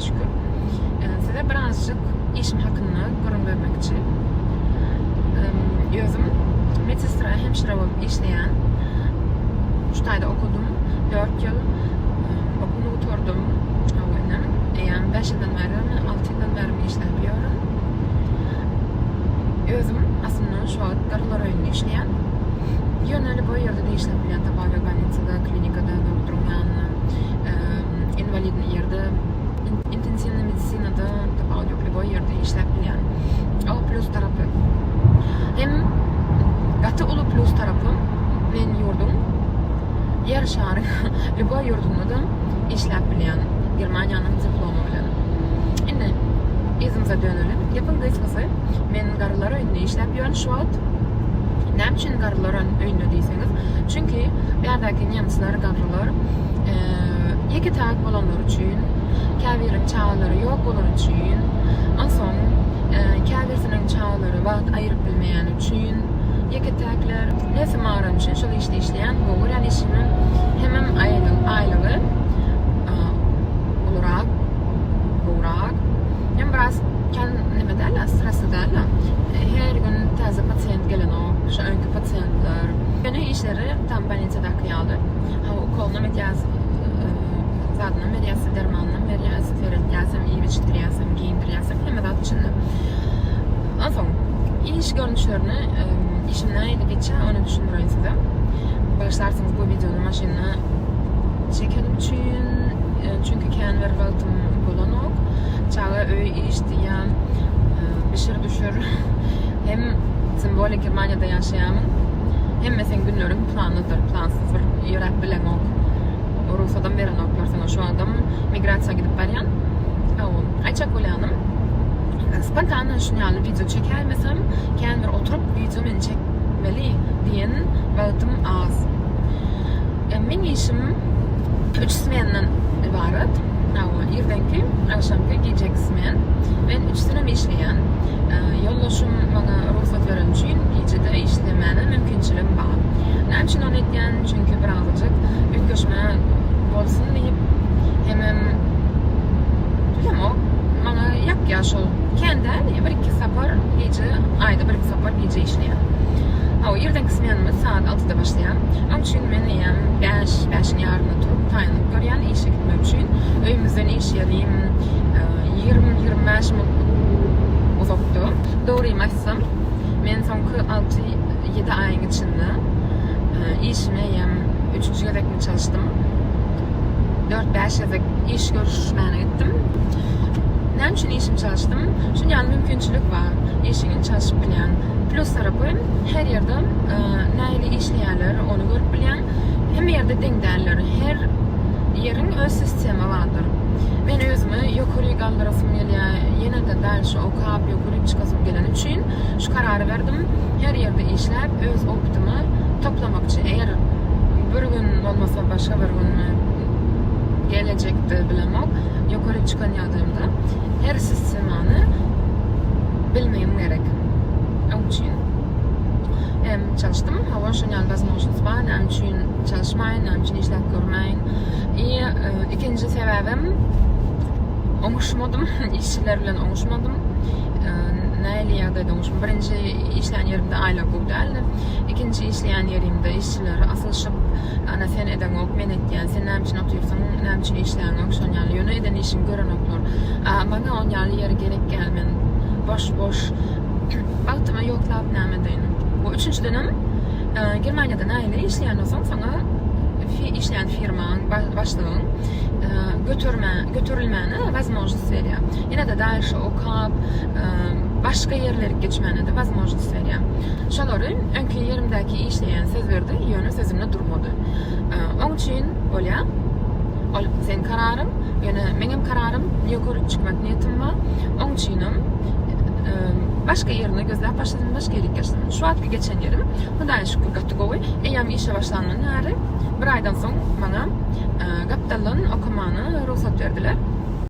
şükür. Size birazcık işim hakkında görün vermek için. Özüm metistra hemşire olup işleyen Şutay'da okudum. 4 yıl okulda oturdum. O günler. Yani 5 yıldan beri, 6 yıldan beri işlem yapıyorum. Özüm aslında şu an darılar oyunu işleyen. Yöneli boyu yılda da işlem bilen tabi organizada, klinikada, doktorumdan, invalidni yer şarı Lüboy yurdunda da işlep bilen Germaniyanın diplomu bilen. Şimdi izimize dönelim. Yapın kısmısı men garılar önüne işlep yiyen şu an ne için garılar önüne deyseniz çünkü bir yerdeki nemsler garılar e, iki tak olanlar için kavirin çağları yok olan için en son e, kavirsinin çağları vaat ayırıp bilmeyen için yeketekler neyse mağaran için şöyle işte işleyen bu. Yani işinin hemen aylığı, aylığı olarak olarak. Hem biraz kendi ne derler stresi derler her gün taze pasyent gelen o şu önkü pasyentler yeni işleri tam banitedaki aldı. Ha okuluna medyaz zadına medyası dermanına medyası terapiyasim iyi biçtiriyasim giyindiriyasim hem de içinde en son iş görünüşlerini e, işimden ile geçen onu düşündüreyim size. Başlarsanız bu videonu maşinine çekelim için e, çünkü kendi vervaltım bulan ok çağı öy iş diyen bir şey düşür hem sembolik Germanya'da yaşayamın hem mesela günlerim planlıdır plansızdır. Yörek bilen ok Rusya'dan veren oklar sana şu adam migrasya gidip barayan Ayça Kulyanım spontanen şunyalı video çekermesem kendim oturup videomu çekmeli diyen vaktim az. E, Benim işim üç smenden ibaret. Ama irdenki, akşamki gece kısmen. Ben üç sene işleyen. E, Yollaşım bana ruhsat veren için gecede işlemene mümkünçülüğüm var. Ne için onu etken? Çünkü birazcık göçme olsun deyip hemen bilmem o bana yak ya şu kendi bir iki sapar gece ayda bir iki sapar gece işleyen. O yerden kısmı saat 6'da başlayan. Onun için ben yani 5 5'in yarına turup tayanıp görüyen işe gitmek için öyümüzden iş yeriyim 20-25 minut uzakta. Doğruyum açsam. Ben son 6-7 ayın içinde e, işime yem 3. yedek mi çalıştım. 4-5 yedek iş görüşmene gittim. Ne için işim çalıştım? Çünkü yani mümkünçülük var. İşinin çalışıp bilen. Plus tarafı her yerde e, neyle işleyenler onu görüp bilen. Hem yerde denk derler. Her yerin öz sistemi vardır. Ben özümü yukarı kaldırasım geliyor. Yine de dersi okuyup yukarı çıkasım gelen için şu kararı verdim. Her yerde işlep öz optumu toplamak için. Eğer bir gün olmasa başka bir gün gelecekti bilemem. Yukarı çıkan yadığımda her sistemini bilmeyim gerek. Onun için hem çalıştım kazanishni bor nam uchun çalışmayın, nam uchun ishlab ko'rmang и ikkinchi sababim o'ngishmadim ishchilar bilan o'ngishmadim nayli yoqda o'ngishma birinchi ishlagan yerimda ayla bo'ldi ikkinchi ishlagan yerimda ishchilar asylshib ana sen edang ok men etgan sen nam uchun otyapsan nam uchun ishlang ok shonyanli yo'ni edan ishim ko'ranoklar manga onyanli yer kerak ekan men. Bosh bosh. Vaqtimi yo'qlab namidayni bu uchinchidan ham e, Germanya'da neyle işleyen olsan sana fi, işleyen firman, ba- başlığın e, götürme, götürülmeni возможность veriyor. Yine de ders okuyup e, başka yerlere geçmeni de возможность veriyor. Şoları önkü yerimdeki işleyen söz verdi, yönü sözümde durmadı. E, onun için öyle Ol, sen kararım, yani benim kararım yukarı çıkmak niyetim var. Onun içinim e, başka yerine gözler başladım, başka yere geçtim. Şu anki geçen yerim, Hudayn şükür kategori. Eğer işe başlanmanın nari, bir aydan sonra bana e, kaptalın okumanı ruhsat verdiler.